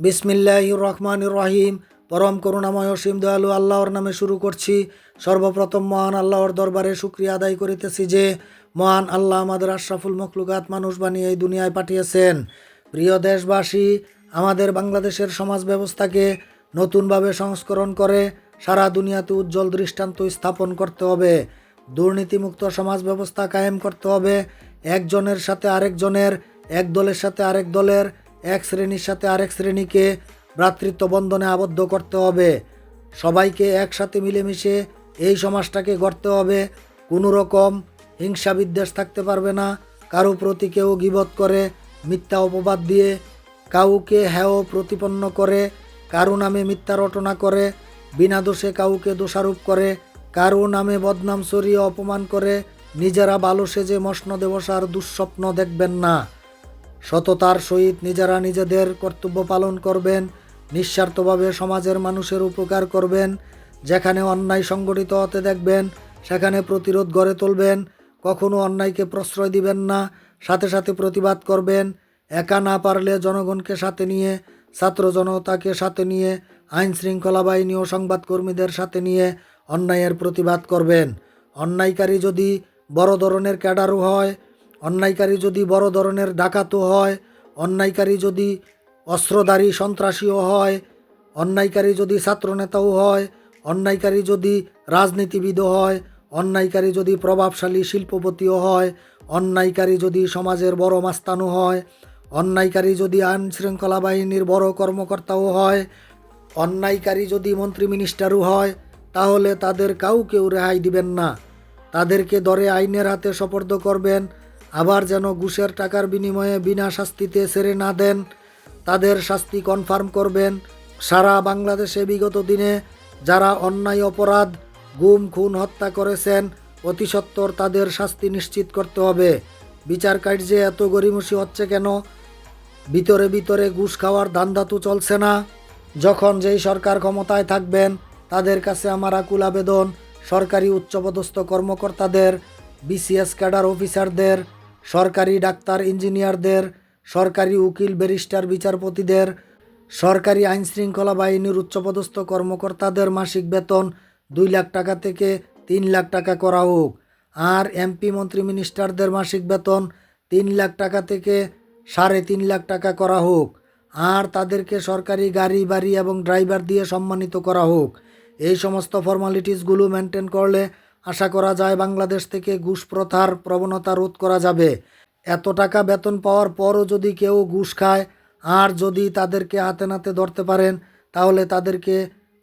বিসমিল্লাহ রহমান রহিম। পরম করুণাময় অসীম দয়ালু আল্লাহর নামে শুরু করছি। সর্বপ্রথম মহান আল্লাহর দরবারে শুক্রিয়া আদায় করিতেছি যে, মহান আল্লাহ আমাদের আশরাফুল মখলুকাত মানুষ বানিয়ে এই দুনিয়ায় পাঠিয়েছেন। প্রিয় দেশবাসী, আমাদের বাংলাদেশের সমাজ ব্যবস্থাকে নতুনভাবে সংস্করণ করে সারা দুনিয়াতে উজ্জ্বল দৃষ্টান্ত স্থাপন করতে হবে। দুর্নীতিমুক্ত সমাজ ব্যবস্থা কায়েম করতে হবে। একজনের সাথে আরেকজনের, এক দলের সাথে আরেক দলের এক শ্রেণির সাথে আরেক শ্রেণীকে ভ্রাতৃত্ব বন্ধনে আবদ্ধ করতে হবে। সবাইকে একসাথে মিলেমিশে এই সমাজটাকে গড়তে হবে। কোনো রকম হিংসা বিদ্বেষ থাকতে পারবে না। কারও প্রতি কেউ গিবত করে, মিথ্যা অপবাদ দিয়ে, কাউকে হ্যাও প্রতিপন্ন করে, কারও নামে মিথ্যা রটনা করে, বিনা দোষে কাউকে দোষারোপ করে, কারও নামে বদনাম, সরিয়ে অপমান করে, নিজেরা ভালো সেজে মসনদে বসার দুঃস্বপ্ন দেখবেন না। সততার সহিত নিজেরা নিজেদের কর্তব্য পালন করবেন, নিঃস্বার্থভাবে সমাজের মানুষের উপকার করবেন, যেখানে অন্যায় সংগঠিত হতে দেখবেন, সেখানে প্রতিরোধ গড়ে তুলবেন, কখনো অন্যায়কে প্রশ্রয় দিবেন না, সাথে সাথে প্রতিবাদ করবেন, একা না পারলে জনগণকে সাথে নিয়ে, ছাত্র জনতাকে সাথে নিয়ে, আইন শৃঙ্খলা বাহিনী ও সংবাদকর্মীদের সাথে নিয়ে অন্যায়ের প্রতিবাদ করবেন। অন্যায়কারী যদি বড় ধরনের ক্যাডারও হয় অন্যায়কারী যদি বড় ধরনের ডাকাতও হয়, অন্যায়কারী যদি অস্ত্রধারী সন্ত্রাসীও হয়, অন্যায়কারী যদি ছাত্রনেতাও হয়, অন্যায়কারী যদি রাজনীতিবিদও হয়, অন্যায়কারী যদি প্রভাবশালী শিল্পপতিও হয়, অন্যায়কারী যদি সমাজের বড় মাস্তানও হয়, অন্যায়কারী যদি আইন শৃঙ্খলা বাহিনীর বড় কর্মকর্তাও হয়, অন্যায়কারী যদি মন্ত্রী মিনিস্টারও হয়, তাহলে তাদের কাউকেও রেহাই দিবেন না। তাদেরকে দরে আইনের হাতে সপর্দ করবেন আবার যেন ঘুষের টাকার বিনিময়ে বিনা শাস্তিতে ছেড়ে না দেন, তাদের শাস্তি কনফার্ম করবেন সারা বাংলাদেশে বিগত দিনে যারা অন্যায় অপরাধ, গুম, খুন, হত্যা করেছেন, অতি সত্বর তাদের শাস্তি নিশ্চিত করতে হবে। বিচার কার্যে এত গরিমসি হচ্ছে কেন? ভিতরে ভিতরে ঘুষ খাওয়ার ধান্দা তো চলছে না। যখন যেই সরকার ক্ষমতায় থাকবেন, তাদের কাছে আমার আকুল আবেদন, সরকারি উচ্চপদস্থ কর্মকর্তাদের, বিসিএস ক্যাডার অফিসারদের সরকারি ডাক্তার ইঞ্জিনিয়ারদের, সরকারি উকিল ব্যারিস্টার বিচারপতিদের, সরকারি আইন শৃঙ্খলা বাহিনীর উচ্চপদস্থ কর্মকর্তাদের মাসিক বেতন দুই লাখ টাকা থেকে তিন লাখ টাকা করা হোক। আর এমপি মন্ত্রী মিনিস্টারদের মাসিক বেতন তিন লাখ টাকা থেকে সাড়ে তিন লাখ টাকা করা হোক। আর তাদেরকে সরকারি গাড়ি, বাড়ি এবং ড্রাইভার দিয়ে সম্মানিত করা হোক। এই সমস্ত ফর্মালিটিসগুলো মেনটেন করলে আশা করা যায় বাংলাদেশ থেকে ঘুষ প্রথার প্রবণতা রোধ করা যাবে। এত টাকা বেতন পাওয়ার পরও যদি কেউ ঘুষ খায়, আর যদি তাদেরকে হাতে নাতে ধরতে পারেন, তাহলে তাদেরকে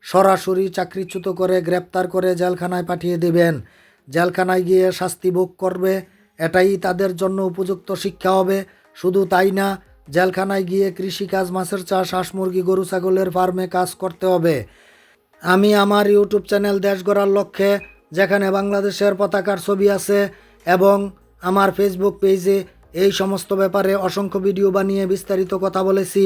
সরাসরি চাকরিচ্যুত করে গ্রেপ্তার করে জেলখানায় পাঠিয়ে দেবেন। জেলখানায় গিয়ে শাস্তি ভোগ করবে, এটাই তাদের জন্য উপযুক্ত শিক্ষা হবে। শুধু তাই না, জেলখানায় গিয়ে কৃষিকাজ, মাছের চাষ, হাঁস মুরগি, গরু, ছাগলের ফার্মে কাজ করতে হবে। আমি আমার ইউটিউব চ্যানেল দেশ গড়ার লক্ষ্যে যেখানে বাংলাদেশের পতাকার ছবি আছে এবং আমার ফেসবুক পেজে এই সমস্ত ব্যাপারে অসংখ্য ভিডিও বানিয়ে বিস্তারিত কথা বলেছি।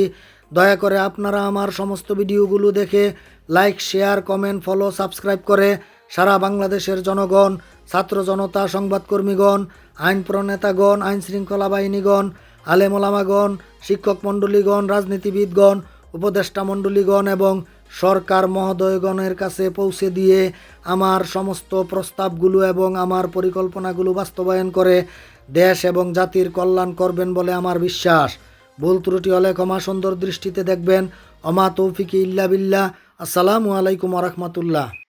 দয়া করে আপনারা আমার সমস্ত ভিডিওগুলো দেখে like share comment follow subscribe করে সারা বাংলাদেশের জনগণ, ছাত্র জনতা, সংবাদকর্মীগণ আইন প্রণেতাগণ আইন শৃঙ্খলা বাহিনীগণ আলেমোলামাগণ শিক্ষক মণ্ডলীগণ, রাজনীতিবিদগণ, উপদেষ্টা মণ্ডলীগণ এবং সরকার মহোদয়গণের কাছে পৌঁছে দিয়ে আমার সমস্ত প্রস্তাবগুলো এবং আমার পরিকল্পনাগুলো বাস্তবায়ন করে দেশ এবং জাতির কল্যাণ করবেন বলে আমার বিশ্বাস। ভুল ত্রুটি হলে ক্ষমা সুন্দর দৃষ্টিতে দেখবেন। অমা তৌফিকি ইল্লা বিল্লা আসসালামু আলাইকুম রহমতুল্লাহ।